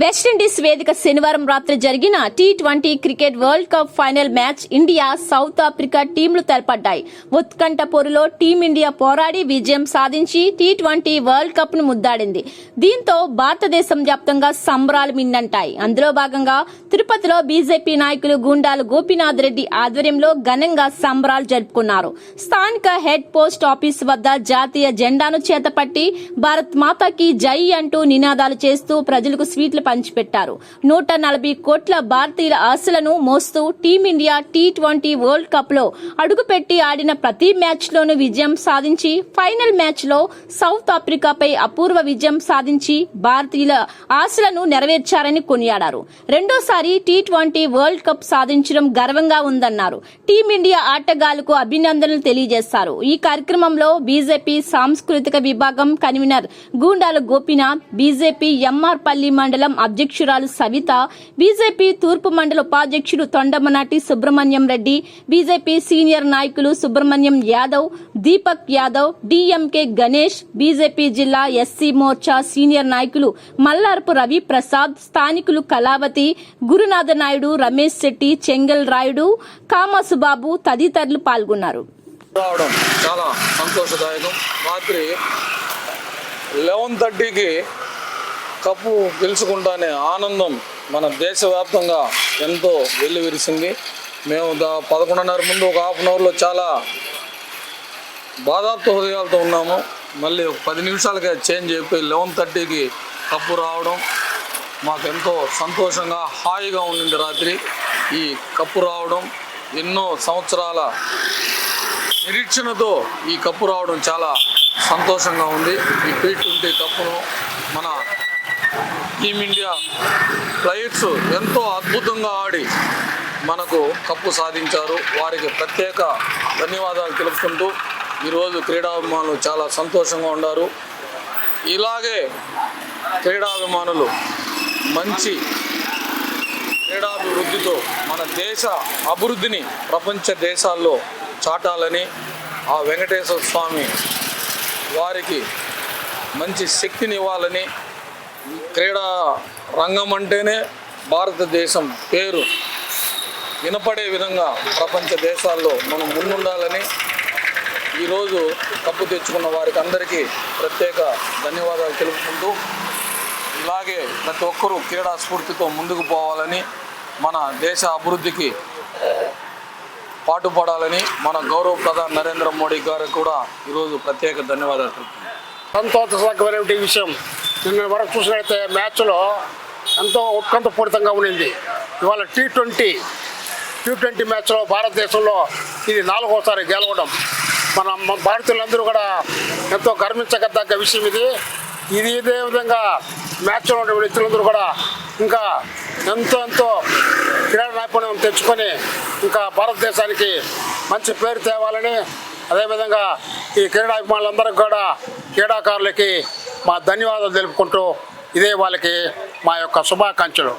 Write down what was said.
West Indies వేదిక శనివారం రాత్రి జరిగిన T twenty cricket world cup final match India South Africa టీంలు తలపడ్డాయి. ఉత్కంఠపూరులో టీమిండియా పోరాడి విజయం సాధించి టీ ట్వంటీ వరల్డ్ కప్ను ముద్దాడింది. దీంతో భారతదేశం వ్యాప్తంగా సంబరాలు మిన్నంటాయి. అందులో భాగంగా తిరుపతిలో బీజేపీ నాయకులు గుండాలు గోపీనాథ్ రెడ్డి ఆధ్వర్యంలో ఘనంగా సంబరాలు జరుపుకున్నారు. స్థానిక హెడ్ పోస్ట్ ఆఫీస్ వద్ద జాతీయ జెండాను చేతపట్టి భారత్ మాతాకి జై అంటూ నినాదాలు చేస్తూ ప్రజలకు స్వీట్లు పంచిపెట్టారు. నూట నలభై కోట్ల భారతీయుల ఆశలను మోస్తూ టీమిండియా టీ ట్వంటీ వరల్డ్ కప్లో అడుగుపెట్టి ఆడిన ప్రతి మ్యాచ్ లోనూ విజయం సాధించి ఫైనల్ మ్యాచ్లో సౌత్ ఆఫ్రికాపై అపూర్వ విజయం సాధించి భారతీయుల ఆశలను నెరవేర్చారని కొనియాడారు. రెండోసారి టీ ట్వంటీ వరల్డ్ కప్ సాధించడం గర్వంగా ఉందన్నారు. టీమిండియా ఆటగాళ్ళకు అభినందనలు తెలియజేశారు. ఈ కార్యక్రమంలో బీజేపీ సాంస్కృతిక విభాగం convener Goondala Gopinath BJP MR Palli మండలం అధ్యక్షురాలు సవిత బీజేపీ తూర్పు మండల ఉపాధ్యక్షుడు తొండమనాటి సుబ్రహ్మణ్యం రెడ్డి బీజేపీ సీనియర్ నాయకులు సుబ్రహ్మణ్యం యాదవ్ దీపక్ యాదవ్ డిఎంకే గణేష్ బీజేపీ జిల్లా ఎస్సీ మోర్చా సీనియర్ నాయకులు మల్లారపు రవి ప్రసాద్ స్థానికులు కళావతి గురునాథ నాయుడు రమేష్ శెట్టి చెంగల్ రాయుడు కామసుబాబు తదితరులు పాల్గొన్నారు. రావడం చాలా సంతోషదాయకం. రాత్రి లెవెన్ థర్టీకి కప్పు గెలుచుకుంటానే ఆనందం మన దేశవ్యాప్తంగా ఎంతో వెల్లివిరిసింది. మేము దా పదకొండున్నర ముందు ఒక హాఫ్ అన్ అవర్లో చాలా బాధాప్త హృదయాలతో ఉన్నాము. మళ్ళీ ఒక పది నిమిషాలకే చేంజ్ అయిపోయి లెవెన్ థర్టీకి కప్పు రావడం మాకెంతో సంతోషంగా హాయిగా ఉండింది రాత్రి. ఈ కప్పు రావడం ఎన్నో సంవత్సరాల నిరీక్షణతో ఈ కప్పు రావడం చాలా సంతోషంగా ఉంది. ఈ టీ ట్వంటీ కప్పును మన టీమిండియా ప్లేయర్స్ ఎంతో అద్భుతంగా ఆడి మనకు కప్పు సాధించారు. వారికి ప్రత్యేక ధన్యవాదాలు తెలుపుకుంటూ ఈరోజు క్రీడాభిమానులు చాలా సంతోషంగా ఉన్నారు. ఇలాగే క్రీడాభిమానులు మంచి క్రీడాభివృద్ధితో మన దేశ అభివృద్ధిని ప్రపంచ దేశాల్లో చాటాలని ఆ వెంకటేశ్వర స్వామి వారికి మంచి శక్తిని ఇవ్వాలని క్రీడా రంగం అంటేనే భారతదేశం పేరు. వినపడే విధంగా ప్రపంచ దేశాల్లో మనం ముందుండాలని ఈరోజు కప్పు తెచ్చుకున్న వారికి అందరికీ ప్రత్యేక ధన్యవాదాలు తెలుపుకుంటూ ఇలాగే ప్రతి ఒక్కరూ క్రీడా స్ఫూర్తితో ముందుకు పోవాలని మన దేశ అభివృద్ధికి పాటుపడాలని మన గౌరవ ప్రధాని నరేంద్ర మోడీ గారికి కూడా ఈరోజు ప్రత్యేక ధన్యవాదాలు తెలుపుతున్నాం సంతోషకరమైన విషయం? నిన్న వరకు చూసినట్లయితే మ్యాచ్లో ఎంతో ఉత్కంఠపూరితంగా ఉండింది ఇవాళ టీ ట్వంటీ టీ ట్వంటీ మ్యాచ్లో భారతదేశంలో ఇది నాలుగోసారి గెలవడం. మన భారతీయులందరూ కూడా ఎంతో గర్వించగదగ్గ విషయం ఇది. ఇది ఇదే విధంగా మ్యాచ్లో ఉన్న వ్యక్తులందరూ కూడా ఇంకా ఎంతో ఎంతో క్రీడా నైపుణ్యం తెచ్చుకొని ఇంకా భారతదేశానికి మంచి పేరు తేవాలని అదేవిధంగా ఈ క్రీడాభిమానులందరికీ కూడా క్రీడాకారులకి మా ధన్యవాదాలు తెలుపుకుంటూ ఇదే వాళ్ళకి మా యొక్క శుభాకాంక్షలు.